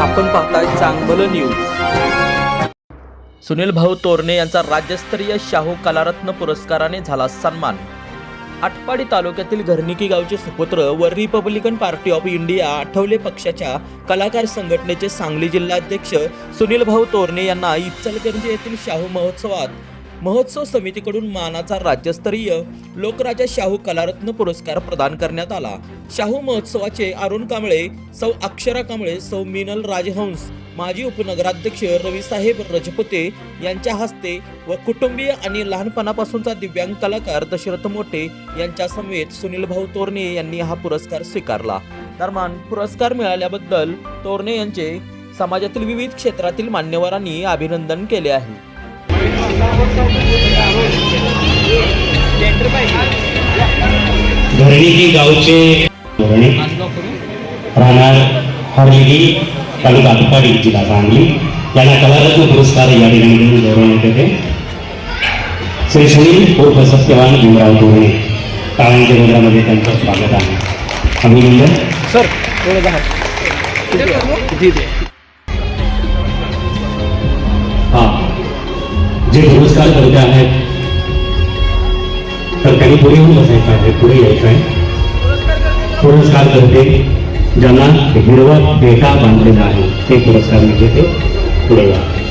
आपण पाहताय चांगलं न्यूज सुनील भाऊ तोरणे यांचा राज्यस्तरीय शाहू कलारत्न पुरस्काराने झाला सन्मान. आटपाडी तालुक्यातील घरनिकी गावचे सुपुत्र व republican party of India Athawale पक्षाच्या कलाकार संघटनेचे सांगली जिल्हाध्यक्ष सुनील भाऊ तोरणे यांना इचलकरंजी येथील शाहू महोत्सवात महोत्सव समितीकडून मानाचा राज्यस्तरीय लोकराजा शाहू कलारत्न पुरस्कार प्रदान करण्यात आला. शाहू महोत्सवाचे अरुण कांबळे सौ अक्षरा कांबळे सौ मिनल राजहंस माजी उपनगराध्यक्ष रवीसाहेब रजपुते यांच्या हस्ते व कुटुंबीय आणि लहानपणापासूनचा दिव्यांग कलाकार दशरथ मोठे यांच्या समवेत सुनील भाऊ तोरणे यांनी हा पुरस्कार स्वीकारला. दरम्यान पुरस्कार मिळाल्याबद्दल तोरणे यांचे समाजातील विविध क्षेत्रातील मान्यवरांनी अभिनंदन केले आहे. धरणीजी गावचे धरणे. राहणार हरलिगी तालुका आटपाडी जिल्हा सांगली. यांना कलारत्न पुरस्कार या ठिकाणी गौरवण्यात येते. श्री सुनील उर्फ सत्यवान भीमराव धोरणे. टाळांच्या केंद्रामध्ये त्यांचं स्वागत आहे. अभिनंदन. सर थोडं बाहेर हा. जे पुरस्कार करते आहेत तर त्यांनी पुढे येऊन बसायचं आहे. पुढे यायचं आहे. पुरस्कार करते. ज्यांना हिरवा डेटा बांधलेला आहे ते पुरस्कार म्हणजे विजेते पुढे या.